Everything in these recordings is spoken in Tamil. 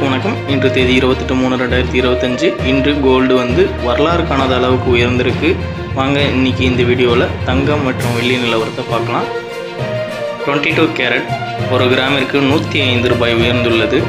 வணக்கம். இன்று தேதி இருபத்தெட்டு மூணு ரெண்டாயிரத்தி இருபத்தஞ்சு. இன்று கோல்டு வந்து வரலாறு காணாத அளவுக்கு உயர்ந்திருக்கு. வாங்க இன்னைக்கு இந்த வீடியோவில் தங்கம் மற்றும் வெள்ளி நிலவரத்தை பார்க்கலாம். டுவெண்ட்டி டூ கேரட் ஒரு கிராமிற்கு நூற்றி ஐந்து ரூபாய் உயர்ந்துள்ளது.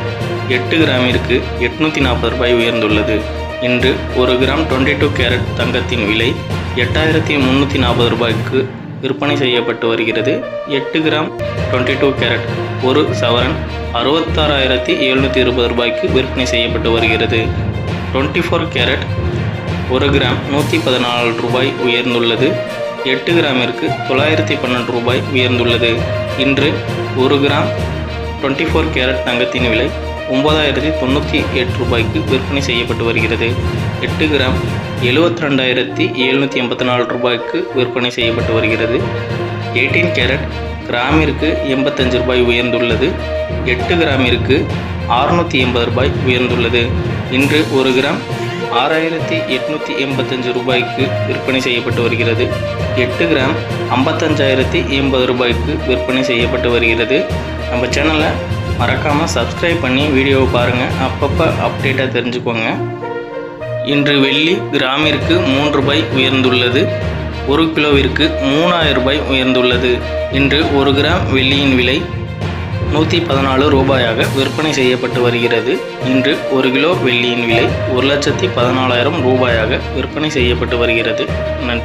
எட்டு கிராமிற்கு எட்நூற்றி நாற்பது ரூபாய் உயர்ந்துள்ளது. இன்று ஒரு கிராம் டுவெண்ட்டி டூ கேரட் தங்கத்தின் விலை எட்டாயிரத்தி முந்நூற்றி நாற்பது ரூபாய்க்கு விற்பனை செய்யப்பட்டு வருகிறது. எட்டு கிராம் டுவெண்ட்டி டூ கேரட் ஒரு சவரன் அறுபத்தாறாயிரத்தி எழுநூற்றி இருபது ரூபாய்க்கு விற்பனை செய்யப்பட்டு வருகிறது. டுவெண்ட்டி ஃபோர் கேரட் ஒரு கிராம் நூற்றி பதினாலு ரூபாய் உயர்ந்துள்ளது. எட்டு கிராமிற்கு தொள்ளாயிரத்தி பன்னெண்டு ரூபாய் உயர்ந்துள்ளது. இன்று ஒரு கிராம் டுவெண்ட்டி ஃபோர் கேரட் தங்கத்தின் விலை ஒம்பதாயிரத்தி தொண்ணூற்றி எட்டு ரூபாய்க்கு விற்பனை செய்யப்பட்டு வருகிறது. எட்டு கிராம் எழுவத்தி ரெண்டாயிரத்தி எழுநூற்றி எண்பத்தி நாலு ரூபாய்க்கு விற்பனை செய்யப்பட்டு வருகிறது. எயிட்டீன் கேரட் கிராமிற்கு எண்பத்தஞ்சு ரூபாய் உயர்ந்துள்ளது. எட்டு கிராமிற்கு அறுநூற்றி எண்பது ரூபாய் உயர்ந்துள்ளது. இன்று ஒரு கிராம் ஆறாயிரத்தி எட்நூற்றி எண்பத்தஞ்சு ரூபாய்க்கு விற்பனை செய்யப்பட்டு வருகிறது. எட்டு கிராம் ஐம்பத்தஞ்சாயிரத்தி எண்பது ரூபாய்க்கு விற்பனை செய்யப்பட்டு வருகிறது. நம்ம சேனலை மறக்காமல் சப்ஸ்கிரைப் பண்ணி வீடியோவை பாருங்கள் அப்பப்போ அப்டேட்டாக தெரிஞ்சுக்கோங்க. இன்று வெள்ளி கிராமிற்கு மூன்று ரூபாய் உயர்ந்துள்ளது. ஒரு கிலோவிற்கு மூணாயிரம் ரூபாய் உயர்ந்துள்ளது. இன்று ஒரு கிராம் வெள்ளியின் விலை நூற்றி பதினாலு ரூபாயாக விற்பனை செய்யப்பட்டு வருகிறது. இன்று ஒரு கிலோ வெள்ளியின் விலை ஒரு லட்சத்தி பதினாலாயிரம் ரூபாயாக விற்பனை செய்யப்பட்டு வருகிறது. நன்றி.